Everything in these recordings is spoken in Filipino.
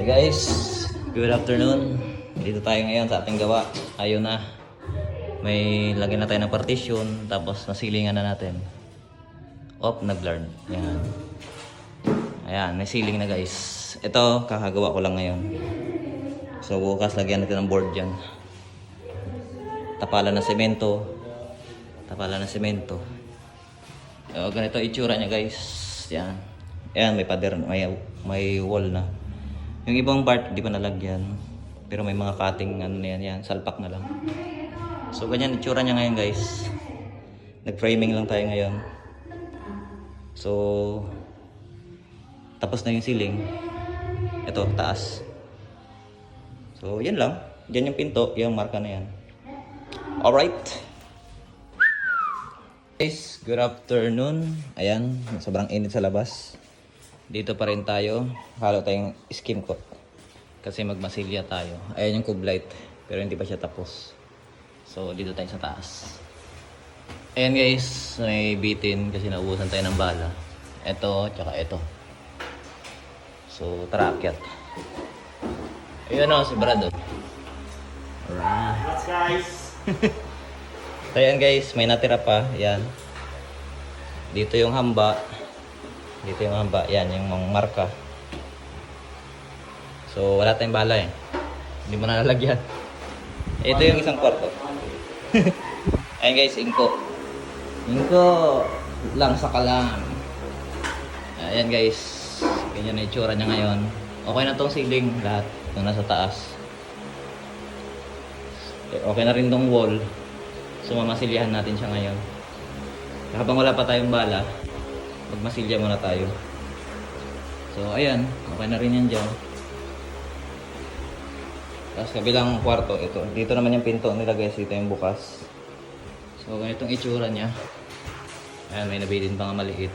Hey guys, good afternoon. Dito tayo ngayon sa ating gawa. Ayun na. May lagyan na tayo ng partition, tapos nasilingan na natin. Op, nag-blurred. Yan. Ayan, may ceiling na guys. Ito, kakagawa ko lang ngayon. So bukas lagyan natin ng board dyan. Tapalan ng semento. Tapalan ng semento. O, ganito itsura niya guys. Yan. Ayan, may pader, may, may wall na. Yung ibang part, di pa nalagyan. Pero may mga cutting, ano yan, yan, salpak na lang. So, ganyan itsura niya ngayon guys. Nag-framing lang tayo ngayon. So, tapos na yung ceiling. Ito, taas. So, yan lang. Diyan yung pinto, yung marka na yan. Alright. Guys, good afternoon. Ayan, sobrang init sa labas. Dito pa rin tayo. Halo tayong skin coat. Kasi magmasilya tayo. Ayan yung kublight. Pero hindi pa siya tapos. So, dito tayo sa taas. Ayan guys, may bitin kasi naubusan tayo ng bala. Ito, tsaka ito. So, tara, akyat. Ayun o, si Brad. oh. Alright. What's guys? So yan guys, may natira pa. Yan. Dito yung hamba. Dito yung hamba. Yan, yung mga marka. So wala tayong bala eh. Hindi mo na nalagyan. Ito yung isang kwarto. Ayan guys, ingko. Ingko. Lang sa kalam. Ayan guys. Ganyan na itsura niya ngayon. Okay na tong ceiling lahat. Yung nasa taas. Okay na rin tong wall. So mamasilyahan natin siya ngayon. Habang wala pa tayong bala, magmasilya muna tayo. So ayan, okay na rin yan dyan. Tapos kabilang kwarto, ito. Dito naman yung pinto nila guys, dito yung bukas. So ganitong itsura niya. Ayan, may nabilin pa nga maliit.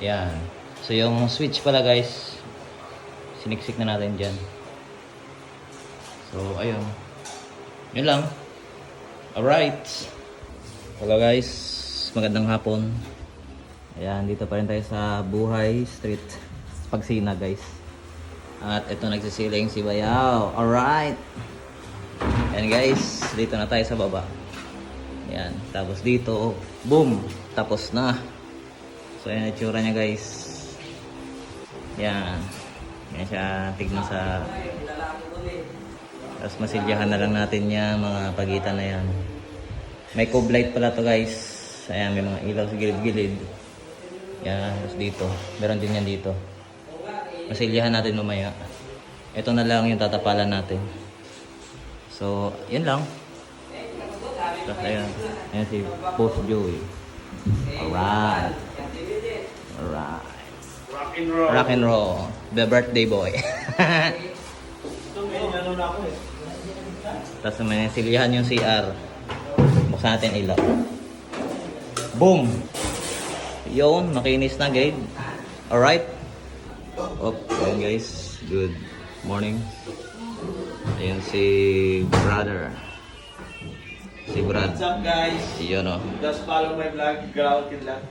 Yan. So yung switch pala guys, siniksik na natin dyan. So ayun. Yun lang. Alright. Hello guys. Magandang hapon. Ayan, dito pa rin tayo sa Buhay Street. Pagsina guys. At ito nagsisiling si Bayaw. Alright. Ayan guys, dito na tayo sa baba. Ayan, tapos dito, boom, tapos na. So ayan itsura niya guys. Ayan. Ayan siya tignan sa tapos masilyahan na lang natin yan, mga pagitan na yan. May cove light pala to guys. Ayan, may mga ilaw sa gilid-gilid. Yan, tapos dito. Meron din yan dito. Masilyahan natin mamaya. Ito na lang yung tatapalan natin. So, yan lang. Tapos ayan. Ayan si Post Joey. Alright. Alright. Rock and roll. Rock and roll. The birthday boy. Tapos may silihan yung CR. Buksan natin ilaw. Boom! Yun, makinis na guys. Alright. Op, ayan guys. Good morning. Ayan si brother. Si Brad. What's up guys? Yun o. Just follow my vlog, Ground Kid lang.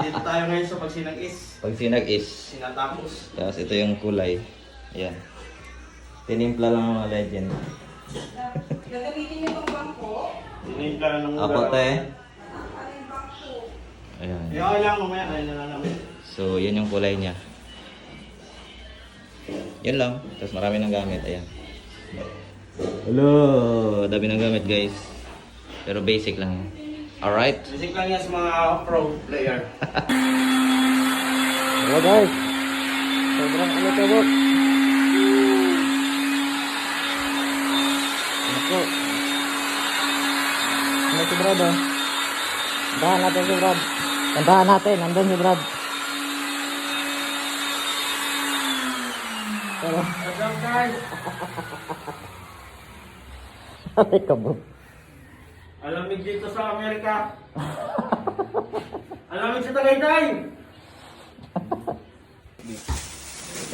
Dito tayo ngayon sa Pagsinang Is. Pag sinag is, Sinatapos. tapos ito yung kulay. Ayan. Tinimpla lang mga legend. Gagamitin niyo itong bangko? Tinimpla na ng Apo te. Ayan. Eh, okay lang mamaya. Ayun na lang namin. So, yun yung kulay niya. Yun lang. Tapos marami ng gamit. Ayan. Hello! Dami ng gamit guys. Pero basic lang. yan. Alright? Basic lang yan sa mga pro player. Hello guys! Sobrang ano to bot? Ano? Ano si Brad oh? Tandahan natin si Brad. Tandahan natin. Nandun si Brad. Pero, What's up guys? ay kabot. Alamig dito sa Amerika. Alamig sa Tagaytay.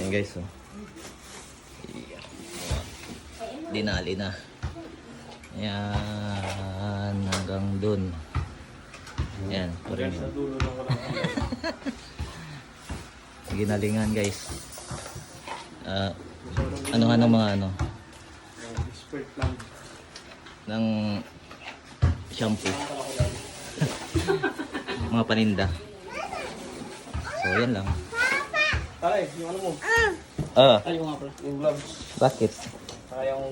Yan guys, oh. Dinali na. Yan, hanggang dun. Yan, tuloy Sa dulo ng walang Ginalingan guys. Ah, ano nga ng mga ano, Expert lang. ng shampoo. mga paninda. So, yan lang. Taray, yung ano mo? Ah, Ay, yung nga pala. Yung gloves. bakit? Saka yung